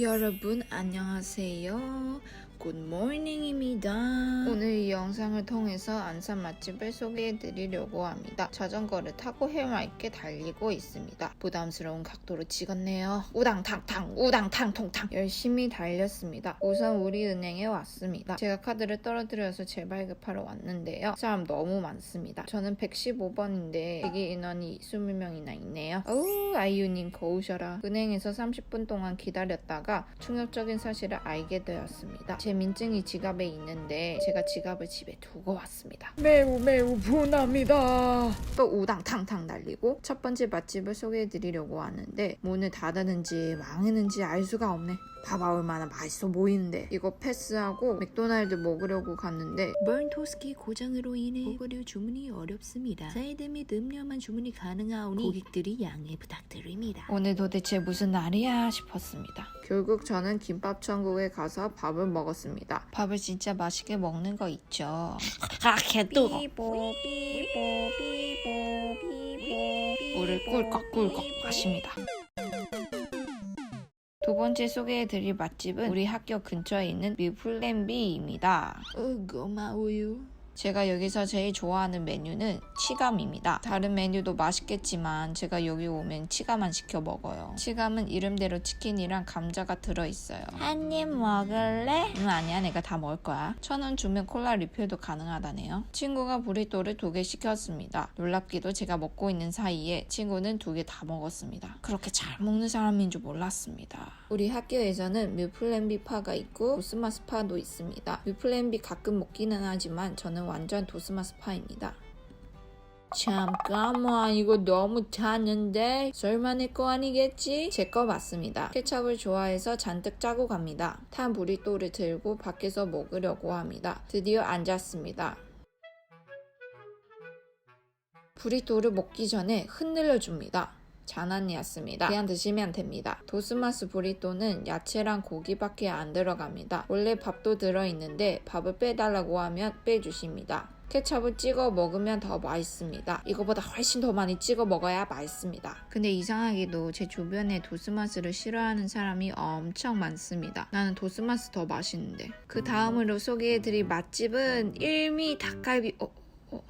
여러분 안녕하세요. 굿모닝입니다. 오늘 이 영상을 통해서 안산 맛집을 소개해 드리려고 합니다. 자전거를 타고 해맑게 달리고 있습니다. 부담스러운 각도로 찍었네요. 우당탕탕 우당탕 통탕 열심히 달렸습니다. 우선 우리은행에 왔습니다. 제가 카드를 떨어뜨려서 재발급하러 왔는데요. 사람 너무 많습니다. 저는 115번인데 대기 인원이 20명이나 있네요. 어우 아이유님 거우셔라. 은행에서 30분 동안 기다렸다가 충격적인 사실을 알게 되었습니다. 제 민증이 지갑에 있는데 제가 지갑을 집에 두고 왔습니다. 매우 매우 분합니다. 또 우당탕탕 날리고 첫 번째 맛집을 소개해 드리려고 하는데 문을 닫았는지 망했는지 알 수가 없네. 봐봐 얼마나 맛있어 보이는데 이거 패스하고 맥도날드 먹으려고 갔는데 버ን토스키 고장으로 인해 고거류 주문이 어렵습니다. 사이드 및 음료만 주문이 가능하오니 고객들이 양해 부탁드립니다. 오늘 도대체 무슨 날이야 싶었습니다. 결국 저는 김밥 천국에 가서 밥을 먹었습니다. 밥을 진짜 맛있게 먹는 거 있죠. 아, 개뜨거. 삐보 삐보 삐보 삐보 물을 꿀꺽꿀꺽 마십니다. 두 번째 소개해드릴 맛집은 우리 학교 근처에 있는 뮤플랜비입니다. 어, 고마워요. 제가 여기서 제일 좋아하는 메뉴는 치감입니다. 다른 메뉴도 맛있겠지만 제가 여기 오면 치감만 시켜 먹어요. 치감은 이름대로 치킨이랑 감자가 들어있어요. 한 입 먹을래? 응 아니야 내가 다 먹을 거야. 천 원 주면 콜라 리필도 가능하다네요. 친구가 브리또를 두 개 시켰습니다. 놀랍게도 제가 먹고 있는 사이에 친구는 두 개 다 먹었습니다. 그렇게 잘 먹는 사람인 줄 몰랐습니다. 우리 학교에서는 뮤플랜비 파가 있고 도스마스 파도 있습니다. 뮤플랜비 가끔 먹기는 하지만 저는 완전 도스마스 파입니다. 잠깐만 이거 너무 설마 내거 아니겠지? 제 거 맞습니다. 케찹을 좋아해서 잔뜩 짜고 갑니다. 탄 브리또를 들고 밖에서 먹으려고 합니다. 드디어 앉았습니다. 브리또를 먹기 전에 흔들려 줍니다. 잔한이었습니다. 그냥 드시면 됩니다. 도스마스 브리또는 야채랑 고기밖에 안 들어갑니다. 원래 밥도 들어있는데 밥을 빼달라고 하면 빼주십니다. 케첩을 찍어 먹으면 더 맛있습니다. 이거보다 훨씬 더 많이 찍어 먹어야 맛있습니다. 근데 이상하게도 제 주변에 도스마스를 싫어하는 사람이 엄청 많습니다. 나는 도스마스 더 맛있는데. 그 다음으로 소개해드릴 맛집은 일미 닭갈비. 어, 어.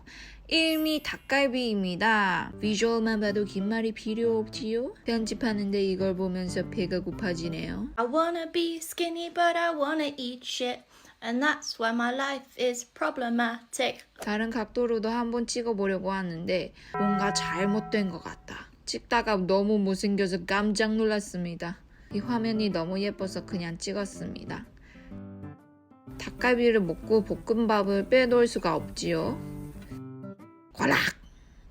일미 닭갈비입니다. 비주얼만 봐도 긴 말이 필요 없지요? 편집하는데 이걸 보면서 배가 고파지네요. I wanna be skinny, but I wanna eat shit. And that's why my life is problematic. 다른 각도로도 한번 찍어보려고 하는데 뭔가 잘못된 것 같다. 찍다가 너무 못생겨서 깜짝 놀랐습니다. 이 화면이 너무 예뻐서 그냥 찍었습니다. 닭갈비를 먹고 볶음밥을 빼놓을 수가 없지요. 과락!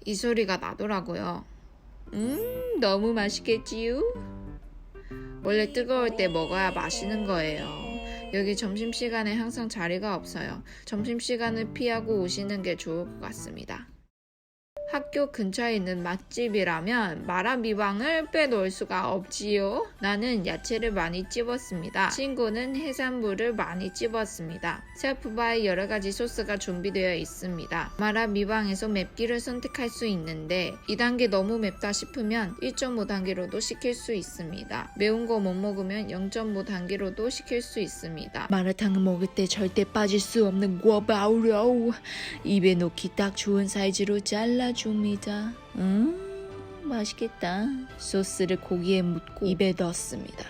이 소리가 나더라고요. 음, 너무 맛있겠지요? 원래 뜨거울 때 먹어야 맛있는 거예요. 여기 점심시간에 항상 자리가 없어요. 점심시간을 피하고 오시는 게 좋을 것 같습니다. 학교 근처에 있는 맛집이라면 마라미방을 빼놓을 수가 없지요. 나는 야채를 많이 찝었습니다. 친구는 해산물을 많이 찝었습니다. 셀프바에 여러 가지 소스가 준비되어 있습니다. 마라미방에서 맵기를 선택할 수 있는데 2단계 너무 맵다 싶으면 1.5단계로도 시킬 수 있습니다. 매운 거 못 먹으면 0.5단계로도 시킬 수 있습니다. 마라탕을 먹을 때 절대 빠질 수 없는 구아바우로 입에 넣기 딱 좋은 사이즈로 잘라 줍니다. 음, 맛있겠다. 소스를 고기에 묻고 입에 넣습니다.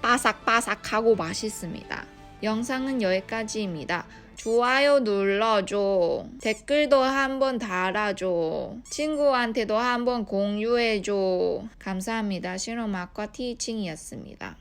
바삭바삭하고 맛있습니다. 영상은 여기까지입니다. 좋아요 눌러줘. 댓글도 한번 달아줘. 친구한테도 한번 공유해줘. 감사합니다. 실험학과 티칭이었습니다.